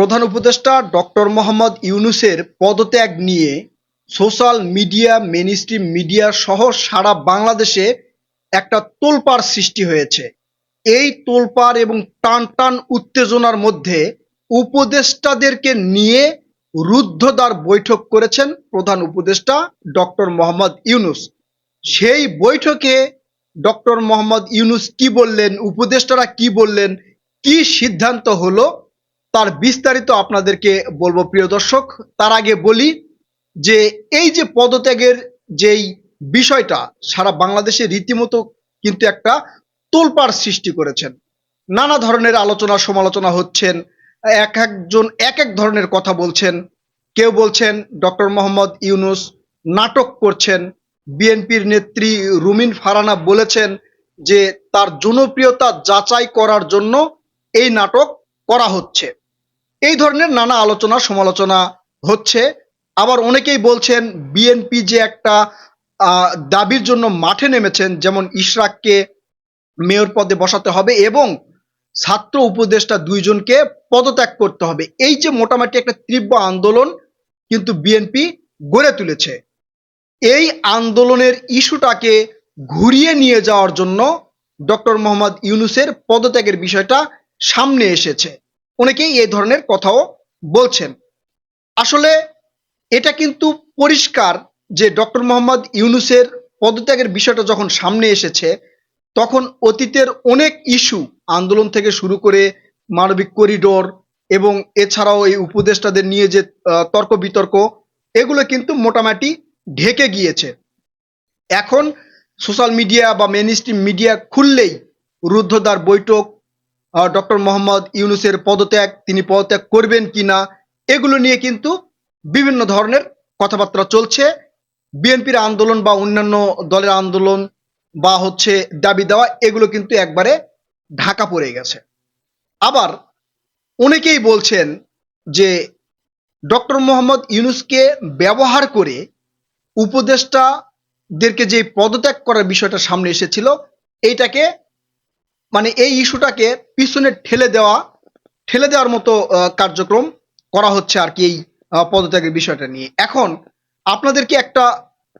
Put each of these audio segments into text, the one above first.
প্রধান উপদেষ্টা ডক্টর মোহাম্মদ ইউনুসের পদত্যাগ নিয়ে সোশ্যাল মিডিয়া মেনস্ট্রিম মিডিয়া সহ সারা বাংলাদেশে একটা তোলপাড় সৃষ্টি হয়েছে। এই তোলপাড় এবং টান টান উত্তেজনার মধ্যে উপদেষ্টাদেরকে নিয়ে রুদ্ধদ্বার বৈঠক করেছেন প্রধান উপদেষ্টা ডক্টর মোহাম্মদ ইউনুস। সেই বৈঠকে ডক্টর মোহাম্মদ ইউনুস কি বললেন, উপদেষ্টারা কি বললেন, কি সিদ্ধান্ত হলো তার বিস্তারিত আপনাদেরকে বলব, প্রিয় দর্শক। তার আগে বলি যে, এই যে পদত্যাগের যেই বিষয়টা, সারা বাংলাদেশে রীতিমতো কিন্তু একটা তোলপাড় সৃষ্টি করেছেন। নানা ধরনের আলোচনা, সমালোচনা হচ্ছেন, এক একজন, এক এক ধরনের কথা বলছেন। কেউ বলছেন, ডক্টর মোহাম্মদ ইউনুস নাটক করছেন, বিএনপির নেত্রী রুমিন ফারানা বলেছেন যে, তার জনপ্রিয়তা যাচাই করার জন্য এই নাটক করা হচ্ছে। এই ধরনের নানা আলোচনা, সমালোচনা হচ্ছে। আবার অনেকেই বলছেন, বিএনপি যে একটা দাবির জন্য মাঠে নেমেছেন, যেমন ইশরাককে মেয়র পদে বসাতে হবে এবং ছাত্র উপদেষ্টা দুইজনকে পদত্যাগ করতে হবে। এই যে মোটামুটি একটা তীব্র আন্দোলন কিন্তু বিএনপি গড়ে তুলেছে। এই আন্দোলনের ইস্যুটাকে ঘুরিয়ে নিয়ে যাওয়ার জন্য ডক্টর মোহাম্মদ ইউনুসের পদত্যাগের বিষয়টা সামনে এসেছে। অনেকেই এই ধরনের কথাও বলছেন। আসলে এটা কিন্তু পরিষ্কার যে ডক্টর মোহাম্মদ ইউনুসের পদত্যাগের বিষয়টা যখন সামনে এসেছে, তখন অতীতের অনেক ইস্যু, আন্দোলন থেকে শুরু করে মানবিক করিডোর এবং এছাড়াও এই উপদেষ্টাদের নিয়ে যে তর্ক বিতর্ক এগুলো কিন্তু মোটামুটি ঢেকে গিয়েছে। এখন সোশ্যাল মিডিয়া বা মেন মিডিয়া খুললেই রুদ্ধদ্বার বৈঠক ডক্টর মোহাম্মদ ইউনুসের পদত্যাগ, তিনি পদত্যাগ করবেন কিনা এগুলো নিয়ে কিন্তু বিভিন্ন ধরনের কথাবার্তা চলছে। বিএনপির আন্দোলন বা অন্যান্য দলের আন্দোলন বা হচ্ছে দাবি দেওয়া, এগুলো কিন্তু একবারে ঢাকা পড়ে গেছে। আবার অনেকেই বলছেন যে ডক্টর মোহাম্মদ ইউনুসকে ব্যবহার করে উপদেষ্টাদেরকে যে পদত্যাগ করার বিষয়টা সামনে এসেছিল, এইটাকে মানে এই ইস্যুটাকে পিছনে ঠেলে দেওয়া, ঠেলে দেওয়ার মতো কার্যক্রম করা হচ্ছে আর কি এই পদত্যাগের বিষয়টা নিয়ে। এখন আপনাদেরকে একটা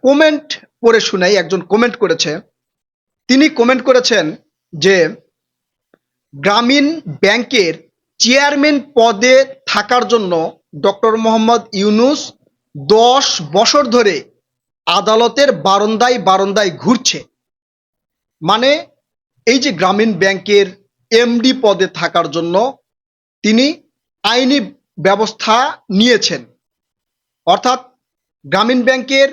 কমেন্ট পড়ে শুনাই, একজন কমেন্ট করেছে। তিনি কমেন্ট করেছেন যে গ্রামীণ ব্যাংকের চেয়ারম্যান পদে থাকার জন্য ডক্টর মোহাম্মদ ইউনুস দশ বছর ধরে আদালতের বারন্দায় বারন্দায় ঘুরছে। মানে এই যে গ্রামীণ ব্যাংকের এমডি পদে থাকার জন্য তিনি আইনি ব্যবস্থা নিয়েছেন। অর্থাৎ গ্রামীণ ব্যাংকের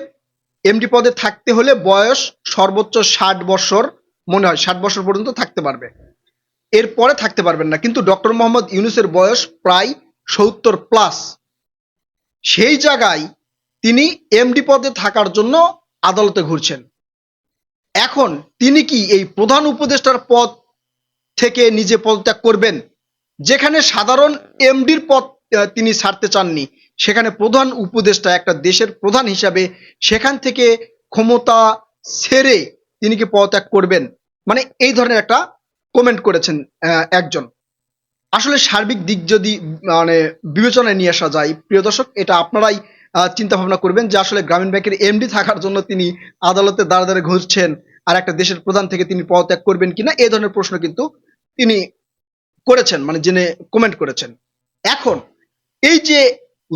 এমডি পদে থাকতে হলে বয়স সর্বোচ্চ ষাট বছর মনে হয়, ষাট বছর পর্যন্ত থাকতে পারবে। এরপরে থাকতে পারবেন না, কিন্তু ডক্টর মোহাম্মদ ইউনুসের বয়স প্রায় সত্তর প্লাস। সেই জায়গায় তিনি এমডি পদে থাকার জন্য আদালতে ঘুরছেন। এখন তিনি কি এই প্রধান উপদেষ্টার পদ থেকে নিজে পদত্যাগ করবেন? যেখানে সাধারণ এমডির পদ তিনি ছাড়তে চাননি, সেখানে প্রধান উপদেষ্টা একটা দেশের প্রধান হিসাবে সেখান থেকে ক্ষমতা ছেড়ে তিনি কি পদত্যাগ করবেন? মানে এই ধরনের একটা কমেন্ট করেছেন একজন। আসলে সার্বিক দিক যদি মানে বিবেচনায় নিয়ে আসা যায়, প্রিয় দর্শক, এটা আপনারাই চিন্তা ভাবনা করবেন যে আসলে গ্রামীণ ব্যাংকের এমডি থাকার জন্য তিনি আদালতে দাঁড়ে দাঁড়ে ঘুরছেন। আর একটা দেশের প্রধান থেকে তিনি পদত্যাগ করবেন কিনা এই ধরনের প্রশ্ন কিন্তু তিনি করেছেন মানে জেনে কমেন্ট করেছেন। এখন, এই যে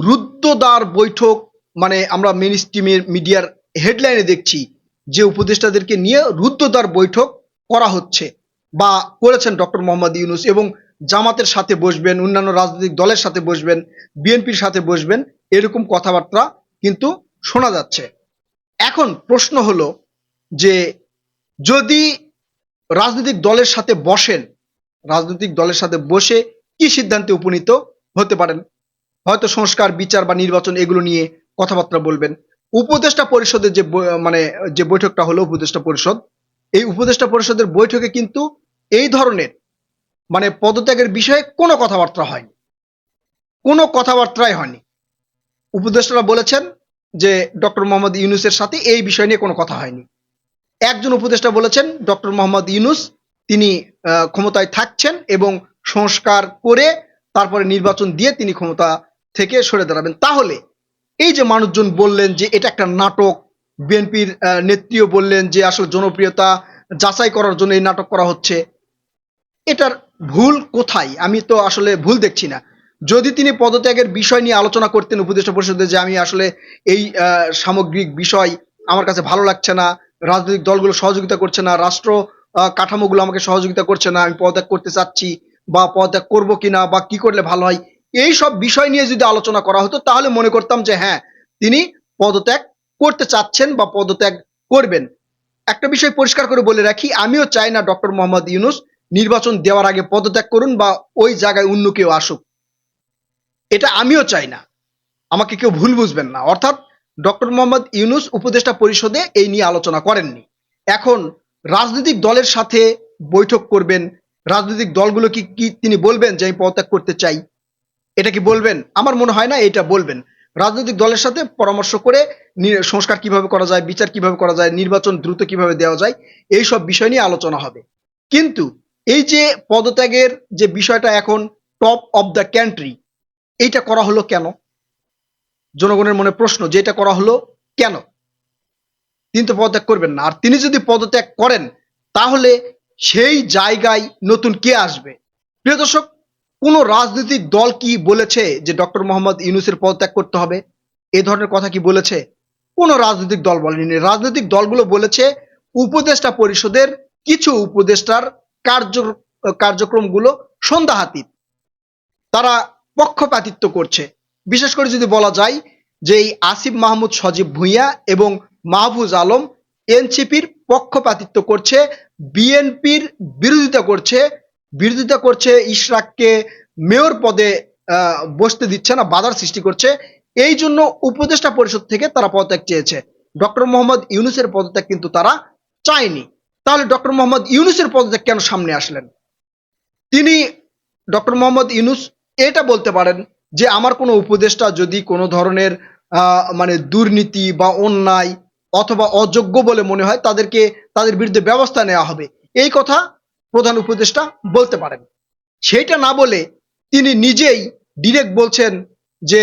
রুদ্ধদ্বার বৈঠক মানে আমরা মেন স্ট্রিমের মিডিয়ার হেডলাইনে দেখছি, যে উপদেষ্টাদেরকে নিয়ে রুদ্ধদ্বার বৈঠক করা হচ্ছে, বা করেছেন ডক্টর মোহাম্মদ ইউনুস এবং জামাতের সাথে বসবেন, অন্যান্য রাজনৈতিক দলের সাথে বসবেন, বিএনপির সাথে বসবেন, এরকম কথাবার্তা কিন্তু শোনা যাচ্ছে। এখন প্রশ্ন হলো যে যদি রাজনৈতিক দলের সাথে বসেন, রাজনৈতিক দলের সাথে বসে কি সিদ্ধান্তে উপনীত হতে পারেন? হয়তো সংস্কার, বিচার বা নির্বাচন এগুলো নিয়ে কথাবার্তা বলবেন। উপদেষ্টা পরিষদের যে মানে যে বৈঠকটা হলো উপদেষ্টা পরিষদ, এই উপদেষ্টা পরিষদের বৈঠকে কিন্তু এই ধরনের মানে পদত্যাগের বিষয়ে কোনো কথাবার্তা হয়নি। কোনো কথাবার্তাই হয়নি। উপদেষ্টারা বলেছেন যে ডক্টর মোহাম্মদ ইউনুসের সাথে এই বিষয় নিয়ে কোনো কথা হয়নি। একজন উপদেষ্টা বলেছেন, ডক্টর মোহাম্মদ ইউনুস, তিনি ক্ষমতায় থাকছেন এবং সংস্কার করে তারপরে নির্বাচন দিয়ে তিনি ক্ষমতা থেকে সরে দাঁড়াবেন। তাহলে এই যে মানুষজন বললেন যে এটা একটা নাটক, বিএনপির নেত্রীও বললেন যে আসলে জনপ্রিয়তা যাচাই করার জন্য এই নাটক করা হচ্ছে, এটার ভুল কোথায়? আমি তো আসলে ভুল দেখছি না। যদি তিনি পদত্যাগের বিষয় নিয়ে আলোচনা করতেন উপদেষ্টা পরিষদে যে আমি আসলে এই সামগ্রিক বিষয় আমার কাছে ভালো লাগছে না রাজনৈতিক দলগুলো সহযোগিতা করছে না, রাষ্ট্র কাঠামোগুলো আমাকে সহযোগিতা করছে না, আমি পদত্যাগ করতে চাচ্ছি বা পদত্যাগ করব কিনা বা কি করলে ভালো হয়, এই সব বিষয় নিয়ে যদি আলোচনা করা হতো তাহলে মনে করতাম যে হ্যাঁ তিনি পদত্যাগ করতে চাচ্ছেন বা পদত্যাগ করবেন। একটা বিষয় পরিষ্কার করে বলে রাখি, আমিও চাই না ডক্টর মোহাম্মদ ইউনুস নির্বাচন দেওয়ার আগে পদত্যাগ করুন বা ওই জায়গায় অন্য কেউ আসুক। এটা আমিও চাই না। আমাকে কেউ ভুল বুঝবেন না। অর্থাৎ ডক্টর মোহাম্মদ ইউনুস উপদেষ্টা পরিষদে এই নিয়ে আলোচনা করেননি। এখন রাজনৈতিক দলের সাথে বৈঠক করবেন। রাজনৈতিক দলগুলো কি কি তিনি বলবেন যে আমি পদত্যাগ করতে চাই? এটা কি বলবেন? আমার মনে হয় না এটা বলবেন। রাজনৈতিক দলের সাথে পরামর্শ করে সংস্কার কীভাবে করা যায়, বিচার কীভাবে করা যায়, নির্বাচন দ্রুত কীভাবে দেওয়া যায়, এই সব বিষয় নিয়ে আলোচনা হবে। কিন্তু এই যে পদত্যাগের যে বিষয়টা এখন টপ অফ দ্য কান্ট্রি এইটা করা হলো কেন? জনগণের মনে প্রশ্ন যে এটা করা হলো কেন? তিনি তো পদত্যাগ করবেন না। আর তিনি যদি পদত্যাগ করেন, তাহলে সেই জায়গায় নতুন কে আসবে? প্রিয় দর্শক, কোন রাজনৈতিক দল কি বলেছে যে ডক্টর মোহাম্মদ ইউনুসের পদত্যাগ করতে হবে? এ ধরনের কথা কি বলেছে? কোন রাজনৈতিক দল বলেনি। রাজনৈতিক দলগুলো বলেছে উপদেষ্টা পরিষদের কিছু উপদেষ্টার কার্য, কার্যক্রমগুলো সন্ধ্যাহাতীত। তারা পক্ষপাতিত্ব করছে। বিশেষ করে যদি বলা যায় যে এই আসিফ মাহমুদ সজীব ভুঁইয়া এবং মাহফুজ আলম এনসিপির পক্ষপাতিত্ব করছে, বিএনপির বিরোধিতা করছে বিরোধিতা করছে, ইশরাককে মেয়র পদে বসতে দিচ্ছে না, বাধার সৃষ্টি করছে। এই জন্য উপদেষ্টা পরিষদ থেকে তারা পদত্যাগ চেয়েছে। ডক্টর মোহাম্মদ ইউনুসের পদত্যাগ কিন্তু তারা চায়নি। তাহলে ডক্টর মোহাম্মদ ইউনুসের পদত্যাগ কেন সামনে আসলেন? তিনি, ডক্টর মোহাম্মদ ইউনুস এটা বলতে পারেন যে আমার কোনো উপদেষ্টা যদি কোনো ধরনের মানে দুর্নীতি বা অন্যায় অথবা অযোগ্য বলে মনে হয়, তাদেরকে, তাদের বিরুদ্ধে ব্যবস্থা নেওয়া হবে। এই কথা প্রধান উপদেষ্টা বলতে পারেন। সেইটা না বলে তিনি নিজেই ডিরেক্ট বলছেন যে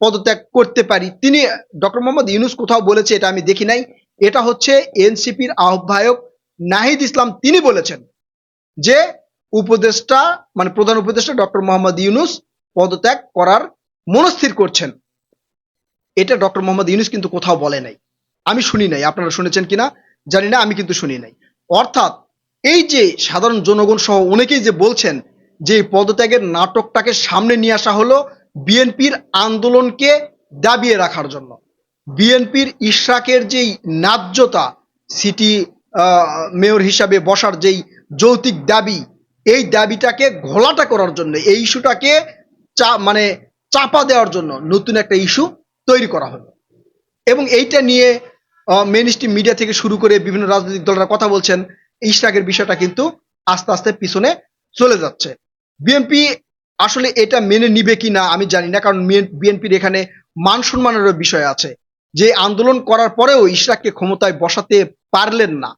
পদত্যাগ করতে পারি। তিনি, ডক্টর মোহাম্মদ ইউনুস কোথাও বলেছে, এটা আমি দেখি নাই। এটা হচ্ছে এনসিপির আহ্বায়ক নাহিদ ইসলাম তিনি বলেছেন যে, উপদেষ্টা মানে প্রধান উপদেষ্টা ডক্টর মোহাম্মদ ইউনুস পদত্যাগ করার মনস্থির করছেন। এটা ডক্টর মোহাম্মদ ইউনুস কিন্তু কোথাও বলে নাই। আমি শুনি নাই, আপনারা শুনেছেন কিনা জানি না, আমি কিন্তু শুনি নাই। অর্থাৎ এই যে সাধারণ জনগণ সহ অনেকেই যে বলছেন যে পদত্যাগের নাটকটাকে সামনে নিয়ে আসা হলো বিএনপির আন্দোলনকে দাবিয়ে রাখার জন্য। বিএনপির ইশরাকের যেই ন্যায্যতা, সিটি মেয়র হিসাবে বসার যেই যৌতিক দাবি, এই দাবিটাকে ঘোলাটা করার জন্য, এই ইস্যুটাকে চা মানে চাপা দেওয়ার জন্য নতুন একটা ইস্যু তৈরি করা হলো। এবং এইটা নিয়ে মেন স্ট্রিম মিডিয়া থেকে শুরু করে বিভিন্ন রাজনৈতিক দলরা কথা বলছেন, ইশরাকের বিষয়টা কিন্তু আস্তে আস্তে পিছনে চলে যাচ্ছে। বিএনপি আসলে এটা মেনে নিবে কি না আমি জানি না, কারণ বিএনপির এখানে মান সম্মানেরও বিষয় আছে। যে আন্দোলন করার পরেও ইশরাককে ক্ষমতায় বসাতে পারলেন না,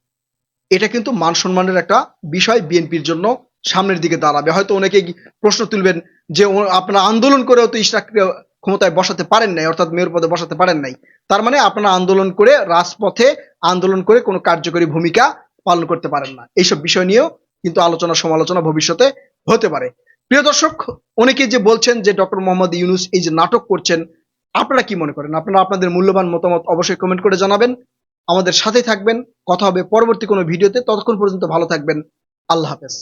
এটা কিন্তু মান সম্মানের একটা বিষয় বিএনপির জন্য সামনের দিকে দাঁড়াবে। হয়তো অনেকে প্রশ্ন তুলবেন যে আপনারা আন্দোলন করেও তো ইশরাককে ক্ষমতায় বসাতে পারেন নাই, অর্থাৎ মেয়র পদে বসাতে পারেন নাই। তার মানে আপনারা আন্দোলন করে, রাজপথে আন্দোলন করে কোনো কার্যকরী ভূমিকা পালন করতে পারেন না। এইসব বিষয় নিয়েও কিন্তু আলোচনা সমালোচনা ভবিষ্যতে হতে পারে। প্রিয় দর্শক অনেকে যে বলছেন যে, ডক্টর মোহাম্মদ ইউনুস এই যে নাটক করছেন, আপনারা কি মনে করেন? আপনারা আপনাদের মূল্যবান মতামত অবশ্যই কমেন্ট করে জানাবেন। আমাদের সাথেই থাকবেন। কথা হবে পরবর্তী কোনো ভিডিওতে। ততক্ষণ পর্যন্ত ভালো থাকবেন। আল্লাহ হাফেজ।